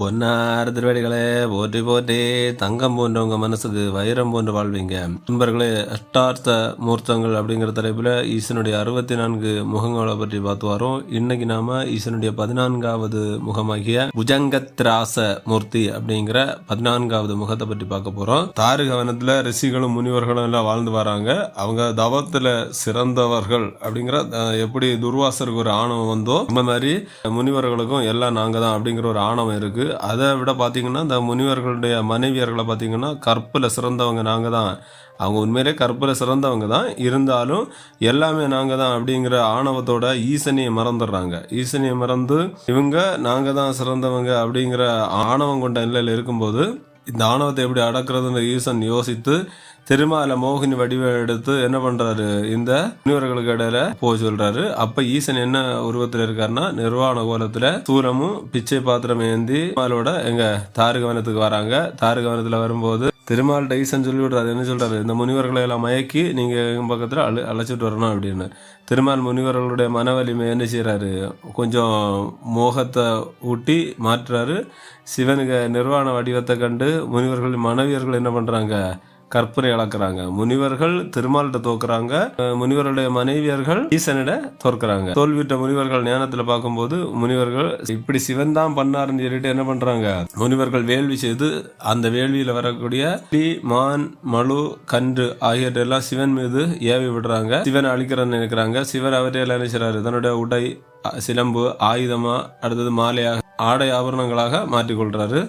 பொன்னார திருவடிகளே போற்றி போற்றி. தங்கம் போன்றவங்க மனசுக்கு வைரம் போன்று வாழ்வீங்க. நண்பர்களே அஷ்டார்த்த மூர்த்தங்கள் அப்படிங்கிற தலைப்பில் ஈசனுடைய அறுபத்தி நான்கு முகங்களை பற்றி பார்த்து வரோம். இன்னைக்கு நாம ஈசனுடைய பதினான்காவது முகமாகிய புஜங்கத்ராச மூர்த்தி அப்படிங்கிற பதினான்காவது முகத்தை பற்றி பார்க்க போகிறோம் தாரகவனத்தில் ரிஷிகளும் முனிவர்களும் எல்லாம் வாழ்ந்து வராங்க. அவங்க தவத்தில் சிறந்தவர்கள் அப்படிங்கிற எப்படி துர்வாசருக்கு ஒரு ஆணவம் வந்தோ அந்த மாதிரி முனிவர்களுக்கும் எல்லாம் நாங்கள் தான் அப்படிங்கிற ஒரு ஆணவம் இருக்குது அதை விட பார்த்திங்கன்னா இந்த முனிவர்களுடைய மனைவியர்களை பார்த்தீங்கன்னா கற்பில் சிறந்தவங்க நாங்கள் தான். அவங்க உண்மையிலே கற்பில் சிறந்தவங்க தான். இருந்தாலும் எல்லாமே நாங்கள் தான் அப்படிங்கிற ஆணவத்தோட ஈசனியை மறந்துடுறாங்க. ஈசனியை மறந்து இவங்க நாங்கள் தான் சிறந்தவங்க அப்படிங்கிற ஆணவம் கொண்ட நிலையில் இருக்கும்போது இந்த ஆணவத்தை எப்படி அடக்கிறதுன்னு ஈசன் யோசித்து திருமால மோகினி வடிவ எடுத்து என்ன பண்றாரு? இந்த முனிவர்களுக்கு இடையில போக சொல்றாரு. அப்ப ஈசன் என்ன உருவத்துல இருக்காருன்னா நிர்வாண கோலத்துல சூலமும் பிச்சை பாத்திரம் ஏந்தி திருமாலோட எங்க தாருகவனத்துக்கு வராங்க. தாருகவனத்துல வரும்போது திருமால் ஈசன் சொல்லி விடுறாரு. என்ன சொல்றாரு? இந்த முனிவர்களை எல்லாம் மயக்கி நீங்க எங்க பக்கத்துல அழு அழைச்சிட்டு வரணும் அப்படின்னு. திருமால் முனிவர்களுடைய மன வலிமை என்ன செய்யறாரு கொஞ்சம் மோகத்தை ஊட்டி மாற்றுறாரு. சிவனுக்கு நிர்வாண வடிவத்தை கண்டு முனிவர்கள் மனைவியர்கள் என்ன பண்றாங்க? கற்பனை அளக்குறாங்க முனிவர்கள் திருமால்கிட்ட தோக்குறாங்க. முனிவருடைய மனைவியர்கள் ஈசனிட தோற்கிறாங்க. தோல்விட்ட முனிவர்கள் ஞானத்துல பார்க்கும்போது முனிவர்கள் இப்படி சிவன் தான் பண்ணாருன்னு சொல்லிட்டு என்ன பண்றாங்க? முனிவர்கள் வேள்வி செய்து அந்த வேள்வியில வரக்கூடிய பி மான் மலு கன்று ஆகியவற்றெல்லாம் சிவன் மீது ஏவி விடுறாங்க. சிவன் அழிக்கிறன்னு நினைக்கிறாங்க. சிவன் அவரையெல்லாம் நினைச்சாரு தன்னுடைய உடை சிலம்பு ஆயுதமா அடுத்தது மாலையாக ஆடை ஆபரணங்களாக மாற்றிக்கொள்றாரு.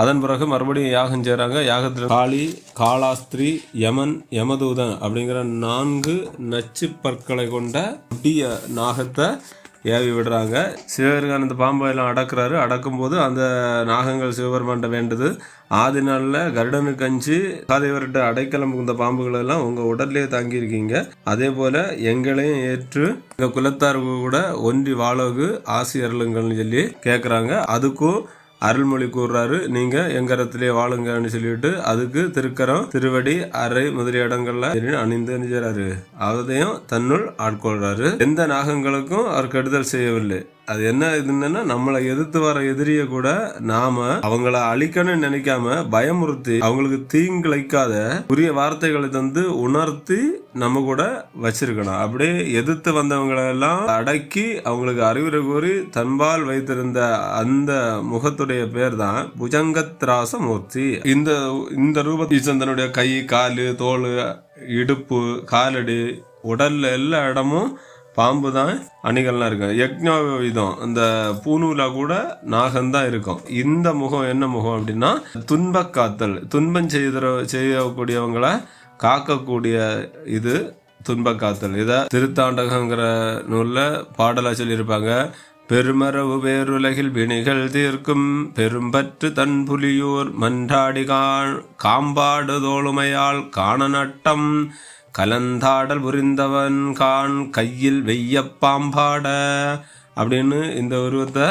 அதன் பிறகு மறுபடியும் யாகம் செய்கிறாங்க யாகத்தில் காளி காளாஸ்திரி யமன் யமதூதன் அப்படிங்கிற நான்கு நச்சு பற்களை கொண்ட குட்டிய நாகத்தை ஏவி விடுறாங்க. சிவபெருமான் அந்த பாம்பை எல்லாம் அடக்குறாரு. அடக்கும்போது அந்த நாகங்கள் சிவபெருமான்ட்ட வேண்டுது. ஆதி நாளில் கருடனுக்கு அஞ்சு காதேவர்கிட்ட அடைக்கலம் புகுந்த பாம்புகள் எல்லாம் உங்கள் உடல்லே தங்கியிருக்கீங்க அதே போல் எங்களையும் ஏற்று எங்கள் குலத்தார்கள் கூட ஒன்றி வாழகு ஆசி அருளுங்கள்னு சொல்லி கேட்குறாங்க அதுக்கும் அருள்மொழி கூறுறாரு நீங்க எங்கரத்திலே வாழுங்கன்னு சொல்லிட்டு அதுக்கு திருக்கரம் திருவடி அறை முதலிய இடங்கள்ல அணிந்து அணிஞ்சாரு அதையும் தன்னுள் ஆட்கொள்றாரு. எந்த நாகங்களுக்கும் அவர் கெடுதல் செய்யவில்லை. அது என்ன இதுன்னா நம்மளை எதிர்த்து வர எதிரிய கூட நாம அவங்கள அழிக்கணும்னு நினைக்காம பயமுறுத்தி அவங்களுக்கு தீங்கிழைக்காத உரிய வார்த்தைகளை தந்து உணர்த்தி நம்ம கூட வச்சிருக்கணும். அப்படியே எதிர்த்து வந்தவங்களெல்லாம் அடக்கி அவங்களுக்கு அறிவுரை கூறி தன்பால் வைத்திருந்த அந்த முகத்துடைய பேர் தான் புஜங்கத்ராச மூர்த்தி இந்த இந்த ரூப ஈசந்தனுடைய கை காலு தோல் இடுப்பு காலடி உடல்ல எல்லா இடமும் பாம்பு தான் அணிகள்லாம் இருக்கும் யக்ஞாயுதம் இந்த பூநூலா கூட நாகம்தான் இருக்கும். இந்த முகம் என்ன முகம் அப்படின்னா துன்ப காத்தல். துன்பம் செய்த செய்யக்கூடியவங்களை காக்கக்கூடிய இது துன்ப காத்தல். இதை திருத்தாண்டகங்கிற நூலில் பாடலாக சொல்லியிருப்பாங்க. பெருமரவு வேறுலகில் வினைகள் தீர்க்கும் பெரும்பற்று தன் புலியூர் மன்றாடிகான் காம்பாடு தோளுமையால் காண நட்டம். கலந்தாடல் புரிந்தவன் கான் கையில் வெய்ய பாம்பாட அப்படின்னு இந்த உருவத்தை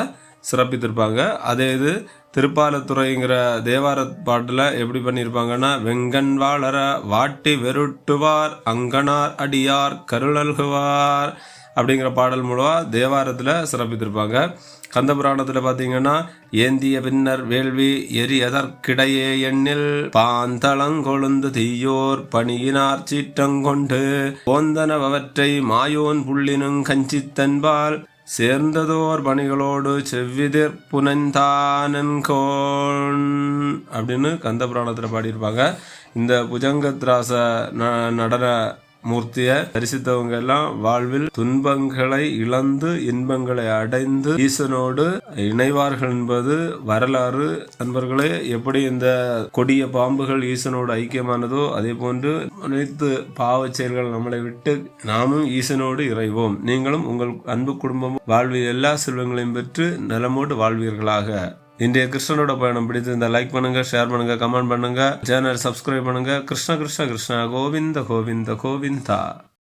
சிறப்பித்திருப்பாங்க. அதே இது திருப்பாலத்துறைங்கிற தேவார பாட்டில் எப்படி பண்ணியிருப்பாங்கன்னா வெங்கண் வாழற வாட்டி வெருட்டுவார் அங்கனார் அடியார் கருளல்குவார் அப்படிங்கிற பாடல் மூலமாக தேவாரத்தில் சிறப்பித்திருப்பாங்க. கந்த புராணத்தில் பார்த்தீங்கன்னா ஏந்திய பின்னர் வேள்வி எரி எதற்கிடையே எண்ணில் பாந்தளங்கொழுந்து தீயோர் பணியினார் சீற்றங்கொண்டு போந்தனவற்றை மாயோன் புள்ளினுங் கஞ்சித்தன்பால் சேர்ந்ததோர் பணிகளோடு செவ்விதிர் புனந்தானன்கோன் அப்படின்னு கந்த புராணத்தில் பாடியிருப்பாங்க. இந்த புஜங்கத்ராச ந- நடன மூர்த்தியை தரிசித்தவங்க எல்லாம் வாழ்வில் துன்பங்களை இழந்து இன்பங்களை அடைந்து ஈசனோடு இணைவார்கள் என்பது வரலாறு. நண்பர்களே எப்படி இந்த கொடிய பாம்புகள் ஈசனோடு ஐக்கியமானதோ அதே போன்று அனைத்து பாவச் செயல்கள் நம்மளை விட்டு நாமும் ஈசனோடு இறைவோம். நீங்களும் உங்கள் அன்பு குடும்பமும் வாழ்வில் எல்லா செல்வங்களையும் பெற்று நலமோடு வாழ்வீர்களாக. இன்றைய கிருஷ்ணனோட பயணம் பிடித்திருந்தால் லைக் பண்ணுங்க ஷேர் பண்ணுங்க கமெண்ட் பண்ணுங்க சேனல் சப்ஸ்கிரைப் பண்ணுங்க. கிருஷ்ண கிருஷ்ண கிருஷ்ணா கோவிந்த கோவிந்த கோவிந்தா.